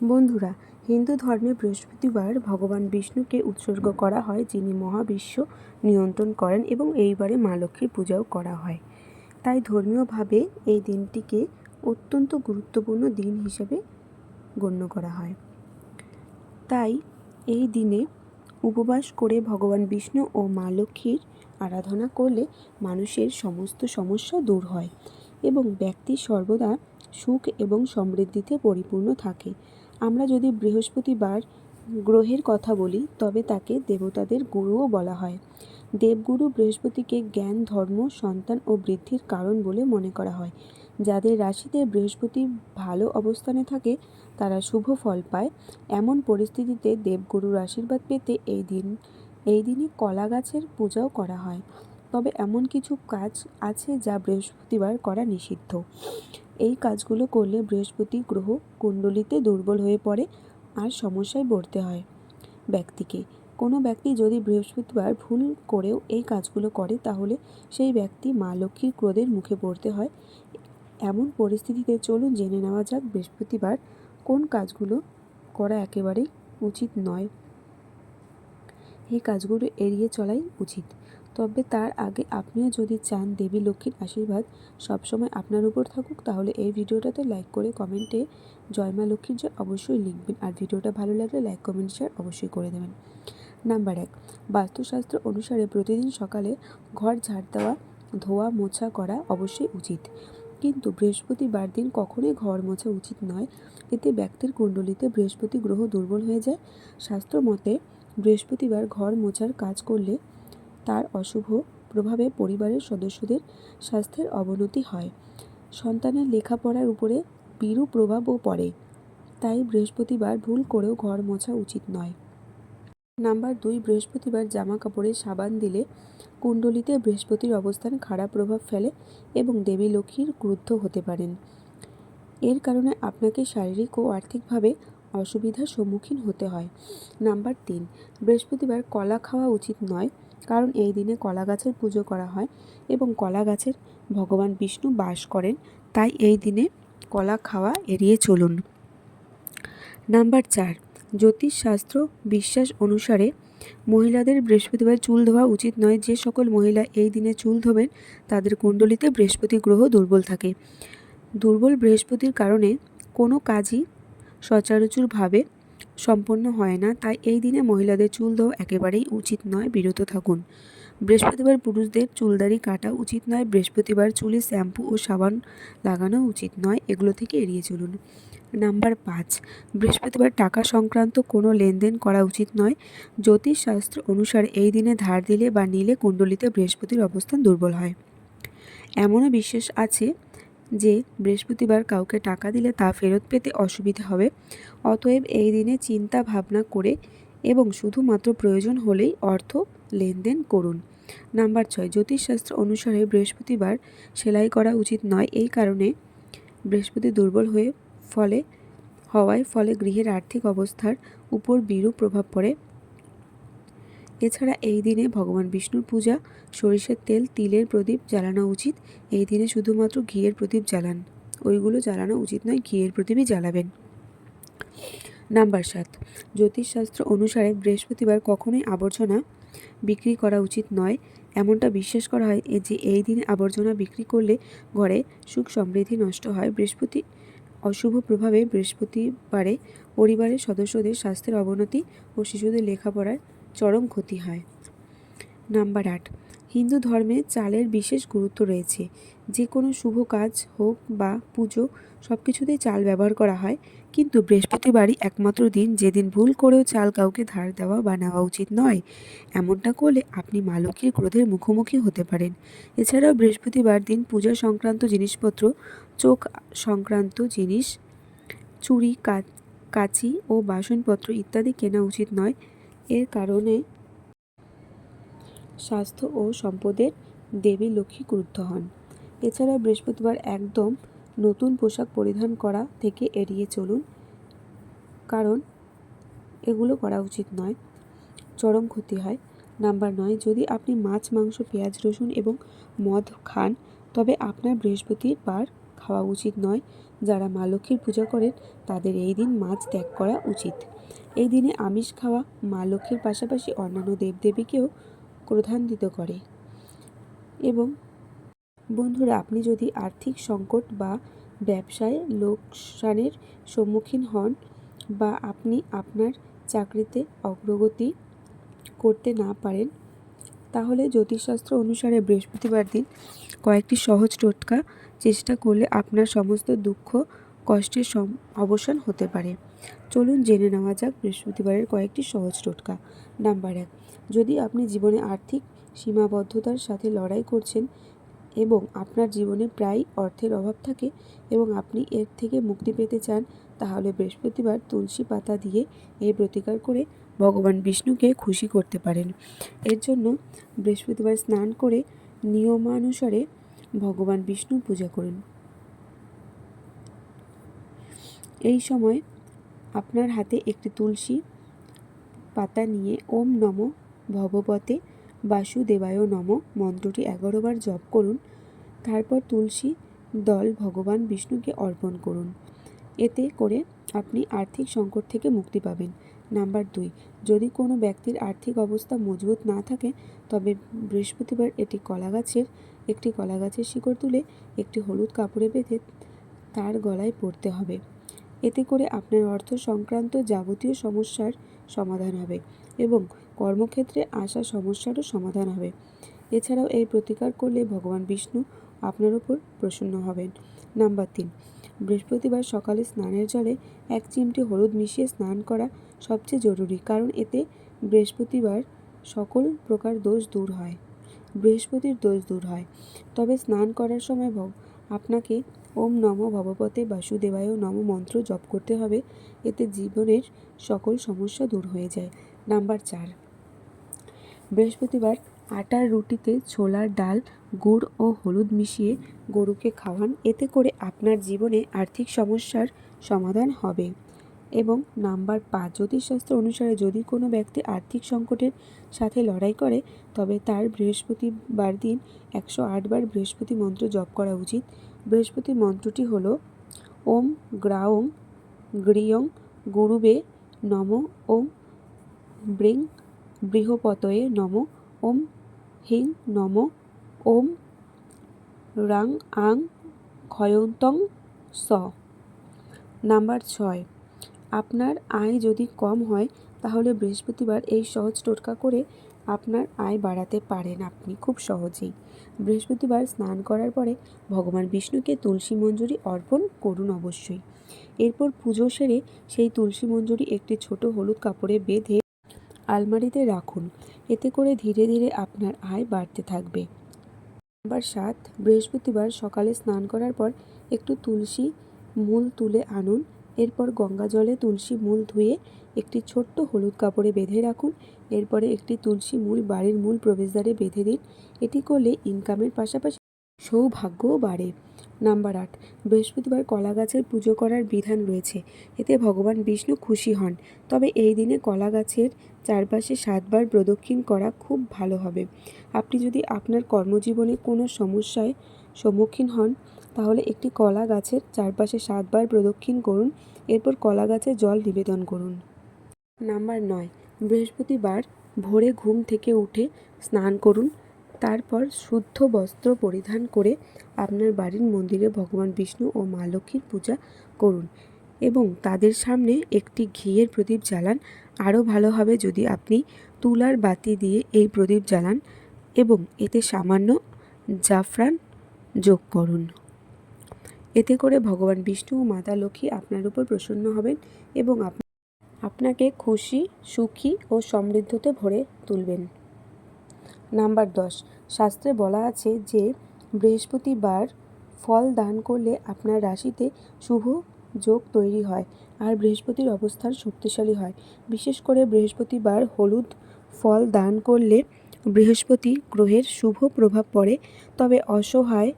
বন্ধুরা, হিন্দু ধর্মে বৃহস্পতিবার ভগবান বিষ্ণুকে উৎসর্গ করা হয়, যিনি মহাবিশ্ব নিয়ন্ত্রণ করেন এবং এইবারে মা লক্ষ্মীর পূজাও করা হয়। তাই ধর্মীয়ভাবে এই দিনটিকে অত্যন্ত গুরুত্বপূর্ণ দিন হিসেবে গণ্য করা হয়। তাই এই দিনে উপবাস করে ভগবান বিষ্ণু ও মা লক্ষ্মীর আরাধনা করলে মানুষের সমস্ত সমস্যা দূর হয় এবং ব্যক্তি সর্বদা সুখ এবং সমৃদ্ধিতে পরিপূর্ণ থাকে। আমরা যদি বৃহস্পতিবার গ্রহের কথা বলি, তবে তাকে দেবতাদের গুরুও বলা হয়। দেবগুরু বৃহস্পতিকে জ্ঞান, ধর্ম, সন্তান ও বৃদ্ধির কারণ বলে মনে করা হয়। যাদের রাশিতে বৃহস্পতি ভালো অবস্থানে থাকে, তারা শুভ ফল পায়। এমন পরিস্থিতিতে দেবগুরুর আশীর্বাদ পেতে এই দিন, এই দিনে কলা গাছের পূজাও করা হয়। তবে এমন কিছু কাজ আছে যা বৃহস্পতিবার করা নিষিদ্ধ। এই কাজগুলো করলে বৃহস্পতি গ্রহ কুণ্ডলিতে দুর্বল হয়ে পড়ে আর সমস্যায় পড়তে হয়। ব্যক্তিকে, কোনো ব্যক্তি যদি বৃহস্পতিবার ভুল করেও এই কাজগুলো করে, তাহলে সেই ব্যক্তি মা লক্ষ্মীর ক্রোধের মুখে পড়তে হয়। এমন পরিস্থিতিতে চলুন জেনে নেওয়া যাক বৃহস্পতিবার কোন কাজগুলো করা একেবারেই উচিত নয়। এই কাজগুলো এড়িয়ে চলাই উচিত। তবে তার আগে আপনিও যদি চান দেবী লক্ষ্মীর আশীর্বাদ সবসময় আপনার উপর থাকুক, তাহলে এই ভিডিওটাতে লাইক করে কমেন্টে জয় মা লক্ষ্মীর জয় অবশ্যই লিখবেন। আর ভিডিওটা ভালো লাগলে লাইক কমেন্ট শেয়ার অবশ্যই করে দেবেন। নাম্বার এক, বাস্তুশাস্ত্র অনুসারে প্রতিদিন সকালে ঘর ঝাড় দেওয়া, ধোয়া, মোছা করা অবশ্যই উচিত। কিন্তু বৃহস্পতিবার দিন কখনোই ঘর মোছা উচিত নয়। এতে ব্যক্তির কুণ্ডলিতে বৃহস্পতি গ্রহ দুর্বল হয়ে যায়। শাস্ত্র মতে বৃহস্পতিবার ঘর মোছার কাজ করলে তার অশুভ প্রভাবে পরিবারের সদস্যদের স্বাস্থ্যের অবনতি হয়। সন্তানের লেখাপড়ার উপরে বিরূপ প্রভাবও পড়ে। তাই বৃহস্পতিবার ভুল করেও ঘর মোছা উচিত নয়। নাম্বার দুই, বৃহস্পতিবার জামা কাপড়ে সাবান দিলে কুণ্ডলিতে বৃহস্পতির অবস্থান খারাপ প্রভাব ফেলে এবং দেবী লক্ষ্মীর ক্রুদ্ধ হতে পারেন। এর কারণে আপনাকে শারীরিক ও আর্থিকভাবে অসুবিধার সম্মুখীন হতে হয়। নাম্বার তিন, বৃহস্পতিবার কলা খাওয়া উচিত নয়। কারণ এই দিনে কলা গাছের পুজো করা হয় এবং কলা গাছের ভগবান বিষ্ণু বাস করেন। তাই এই দিনে কলা খাওয়া এড়িয়ে চলুন। নাম্বার চার, জ্যোতিষশাস্ত্র বিশ্বাস অনুসারে মহিলাদের বৃহস্পতিবার চুল ধোয়া উচিত নয়। যে সকল মহিলা এই দিনে চুল ধোবেন, তাদের কুণ্ডলিতে বৃহস্পতি গ্রহ দুর্বল থাকে। দুর্বল বৃহস্পতির কারণে কোনো কাজই সচরাচরভাবে সম্পন্ন হয় না, তাই এই দিনে মহিলাদের চুল ধোয়া একেবারেই উচিত নয়, বিরত থাকুন। বৃহস্পতিবার পুরুষদের চুলদারি কাটা উচিত নয়, বৃহস্পতিবার চুলে শ্যাম্পু ও সাবান লাগানো উচিত নয়, এগুলো থেকে এড়িয়ে চলুন। নাম্বার পাঁচ, বৃহস্পতিবার টাকা সংক্রান্ত কোনো লেনদেন করা উচিত নয়। জ্যোতিষশাস্ত্র অনুসারে এই দিনে ধার দিলে বা নিলে কুণ্ডলিতে বৃহস্পতির অবস্থান দুর্বল হয়। এমনও বিশ্বাস আছে যে বৃহস্পতিবার কাউকে টাকা দিলে তা ফেরত পেতে অসুবিধা হবে, অতএব এই দিনে চিন্তা ভাবনা করে এবং শুধুমাত্র প্রয়োজন হলেই অর্থ লেনদেন করুন। নাম্বার ছয়, জ্যোতিষশাস্ত্র অনুসারে বৃহস্পতিবার সেলাই করা উচিত নয়। এই কারণে বৃহস্পতি দুর্বল হয়ে ফলে, হওয়ায় ফলে গৃহের আর্থিক অবস্থার উপর বিরূপ প্রভাব পড়ে। এছাড়া এই দিনে ভগবান বিষ্ণুর পূজা, সরিষার তেল, তিলের প্রদীপ জ্বালানো উচিত। এই দিনে শুধুমাত্র ঘিয়ের প্রদীপ জ্বালান। ওইগুলো জ্বালানো উচিত নয়, ঘিয়ের প্রদীপই জ্বালাবেন। নাম্বার সাত। জ্যোতিষশাস্ত্র অনুসারে বৃহস্পতিবার কখনোই আবর্জনা বিক্রি করা উচিত নয়। এমনটা বিশ্বাস করা হয় যে এই দিনে আবর্জনা বিক্রি করলে ঘরে সুখ সমৃদ্ধি নষ্ট হয়। বৃহস্পতি অশুভ প্রভাবে বৃহস্পতিবারে পরিবারের সদস্যদের স্বাস্থ্যের অবনতি ও শিশুদের লেখাপড়ার চরম ক্ষতি হয়। নাম্বার আট, হিন্দু ধর্মে চালের বিশেষ গুরুত্ব রয়েছে। যে কোনো শুভ কাজ হোক বা পুজো সব কিছুতেই চাল ব্যবহার করা হয়। কিন্তু বৃহস্পতিবারই একমাত্র দিন যেদিন ভুল করেও চাল কাউকে ধার দেওয়া বা নেওয়া উচিত নয়। এমনটা করলে আপনি মা লক্ষ্মীর ক্রোধের মুখোমুখি হতে পারেন। এছাড়াও বৃহস্পতিবার দিন পূজা সংক্রান্ত জিনিসপত্র, চোখ সংক্রান্ত জিনিস, চুড়ি কাচি ও বাসনপত্র ইত্যাদি কেনা উচিত নয়। এর কারণে স্বাস্থ্য ও সম্পদের দেবী লক্ষ্মী ক্রুদ্ধ হন। এছাড়া বৃহস্পতিবার একদম নতুন পোশাক পরিধান করা থেকে এড়িয়ে চলুন, কারণ এগুলো করা উচিত নয়। চরম ক্ষতি হয়। নাম্বার নয়, যদি আপনি মাছ, মাংস, পেঁয়াজ, রসুন এবং মদ খান, তবে আপনার বৃহস্পতিবার খাওয়া উচিত নয়। যারা মা লক্ষ্মীর পূজা করেন, তাদের এই দিন মাছ ত্যাগ করা উচিত। এই দিনে আমিষ খাওয়া মা লক্ষ্মীর পাশাপাশি অন্যান্য দেবদেবীকেও ক্রোধান্বিত করে। এবং বন্ধুরা, আপনি যদি আর্থিক সংকট বা ব্যবসায় লোকসানের সম্মুখীন হন বা আপনি আপনার চাকরিতে অগ্রগতি করতে না পারেন তাহলে জ্যোতিষশাস্ত্র অনুসারে বৃহস্পতিবার দিন কয়েকটি সহজ টোটকা চেষ্টা করলে আপনার সমস্ত দুঃখ, কষ্টের সম, অবসান হতে পারে। চলুন জেনে নেওয়া যাক বৃহস্পতিবারের কয়েকটি সহজ টোটকা। নাম্বার এক, যদি আপনি জীবনে আর্থিক সীমাবদ্ধতার সাথে লড়াই করছেন এবং আপনার জীবনে প্রায় অর্থের অভাব থাকে এবং আপনি এর থেকে মুক্তি পেতে চান, তাহলে বৃহস্পতিবার তুলসী পাতা দিয়ে এই প্রতিকার করে ভগবান বিষ্ণুকে খুশি করতে পারেন। এর জন্য বৃহস্পতিবার স্নান করে নিয়মানুসারে ভগবান বিষ্ণু পূজা করুন। এই সময় আপনার হাতে একটি তুলসী পাতা নিয়ে ওম নম ভগবতে বাসুদেবায় নম মন্ত্রটি এগারো বার জপ করুন। তারপর তুলসী দল ভগবান বিষ্ণুকে অর্পণ করুন। এতে করে আপনি আর্থিক সংকট থেকে মুক্তি পাবেন। নাম্বার দুই, যদি কোনো ব্যক্তির আর্থিক অবস্থা মজবুত না থাকে, তবে বৃহস্পতিবার এটি কলা গাছের একটি কলা গাছের শিকড় তুলে একটি হলুদ কাপড়ে বেঁধে তার গলায় পরতে হবে। এতে করে আপনার অর্থ সংক্রান্ত যাবতীয় সমস্যার সমাধান হবে এবং কর্মক্ষেত্রে আসা সমস্যারও সমাধান হবে। এছাড়াও এই প্রতিকার করলে ভগবান বিষ্ণু আপনার উপর প্রসন্ন হবেন। নাম্বার তিন বৃহস্পতিবার সকালে স্নানের জলে এক চিমটি হলুদ মিশিয়ে স্নান করা সবচেয়ে জরুরি, কারণ এতে বৃহস্পতিবার সকল প্রকার দোষ দূর হয়, বৃহস্পতির দোষ দূর হয়। তবে স্নান করার সময় আপনাকে ওম নম ভবপতে বাসুদেবায় নম মন্ত্র জপ করতে হবে, এতে জীবনের সকল সমস্যা দূর হয়ে যায়। নাম্বার চার, বৃহস্পতিবার আটার রুটিতে ছোলার ডাল গুড় ও হলুদ মিশিয়ে গরুকে খাওয়ান। এতে করে আপনার জীবনে আর্থিক সমস্যার সমাধান হবে। এবং নাম্বার পাঁচ, জ্যোতিষশাস্ত্র অনুসারে যদি কোনো ব্যক্তি আর্থিক সংকটের সাথে লড়াই করে, তবে তার বৃহস্পতিবার দিন একশো আটবার বৃহস্পতি মন্ত্র জপ করা উচিত। বৃহস্পতি মন্ত্রটি হল, ওম গ্রাওং গ্রিয়ং গুরুবে নম ওম ব্রিং বৃহপতয়ে নম, ওম হিং নম ওম রাং আং ক্ষয়ন্তং স। নাম্বার ছয়। আপনার আয় যদি কম হয়, তাহলে বৃহস্পতিবার এই সহজ টোটকা করে আপনার আয় বাড়াতে পারেন আপনি খুব সহজেই। বৃহস্পতিবার স্নান করার পরে ভগবান বিষ্ণুকে তুলসী মঞ্জুরি অর্পণ করুন অবশ্যই। এরপর পুজো সেরে সেই তুলসী মঞ্জুরি একটি ছোট হলুদ কাপড়ে বেঁধে আলমারিতে রাখুন। এতে করে ধীরে ধীরে আপনার আয় বাড়তে থাকবে। নাম্বার সাত, বৃহস্পতিবার সকালে স্নান করার পর একটু তুলসী মূল তুলে আনুন। এরপর গঙ্গা জলে তুলসী মূল ধুয়ে একটি ছোট্ট হলুদ কাপড়ে বেঁধে রাখুন। এরপরে একটি তুলসী মূল বাড়ির মূল প্রবেশদ্বারে বেঁধে দিন। এটি করলে ইনকামের পাশাপাশি সৌভাগ্যও বাড়ে। নাম্বার আট। বৃহস্পতিবার কলা গাছের পুজো করার বিধান রয়েছে। এতে ভগবান বিষ্ণু খুশি হন। তবে এই দিনে কলা গাছের চারপাশে সাতবার প্রদক্ষিণ করা খুব ভালো হবে। আপনি যদি আপনার কর্মজীবনে কোনো সমস্যায় সম্মুখীন হন, তাহলে একটি কলা গাছের চারপাশে সাতবার প্রদক্ষিণ করুন। এরপর কলা গাছে জল নিবেদন করুন। নাম্বার নয়। বৃহস্পতিবার ভোরে ঘুম থেকে উঠে স্নান করুন। তারপর শুদ্ধ বস্ত্র পরিধান করে আপনার বাড়ির মন্দিরে ভগবান বিষ্ণু ও মা লক্ষ্মীর পূজা করুন এবং তাদের সামনে একটি ঘিয়ের প্রদীপ জ্বালান। আরও ভালো হবে যদি আপনি তুলার বাতি দিয়ে এই প্রদীপ জ্বালান এবং এতে সামান্য জাফরান যোগ করুন। এতে করে ভগবান বিষ্ণু ও মাতা লক্ষ্মী আপনার উপর প্রসন্ন হবেন এবং আপনাকে খুশি, সুখী ও সমৃদ্ধতে ভরে তুলবেন। নাম্বার দশ। শাস্ত্রে বলা আছে যে, বৃহস্পতিবার ফল দান করলে আপনার রাশিতে শুভ যোগ তৈরি হয় আর বৃহস্পতির অবস্থান শক্তিশালী হয়। বিশেষ করে বৃহস্পতিবার হলুদ ফল দান করলে বৃহস্পতি গ্রহের শুভ প্রভাব পড়ে, তবে অসহায়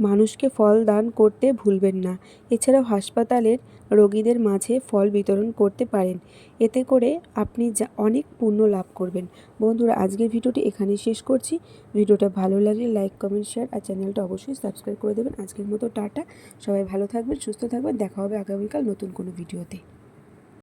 মানুষকে ফল দান করতে ভুলবেন না। এছাড়াও হাসপাতালের রোগীদের মাঝে ফল বিতরণ করতে পারেন। এতে করে আপনি যা অনেক পুণ্য লাভ করবেন। বন্ধুরা, আজকের ভিডিওটি এখানেই শেষ করছি। ভিডিওটা ভালো লাগলে লাইক, কমেন্ট, শেয়ার আর চ্যানেলটা অবশ্যই সাবস্ক্রাইব করে দেবেন। আজকের মতো টাটা। সবাই ভালো থাকবেন, সুস্থ থাকবেন। দেখা হবে আগামীকাল নতুন কোনো ভিডিওতে।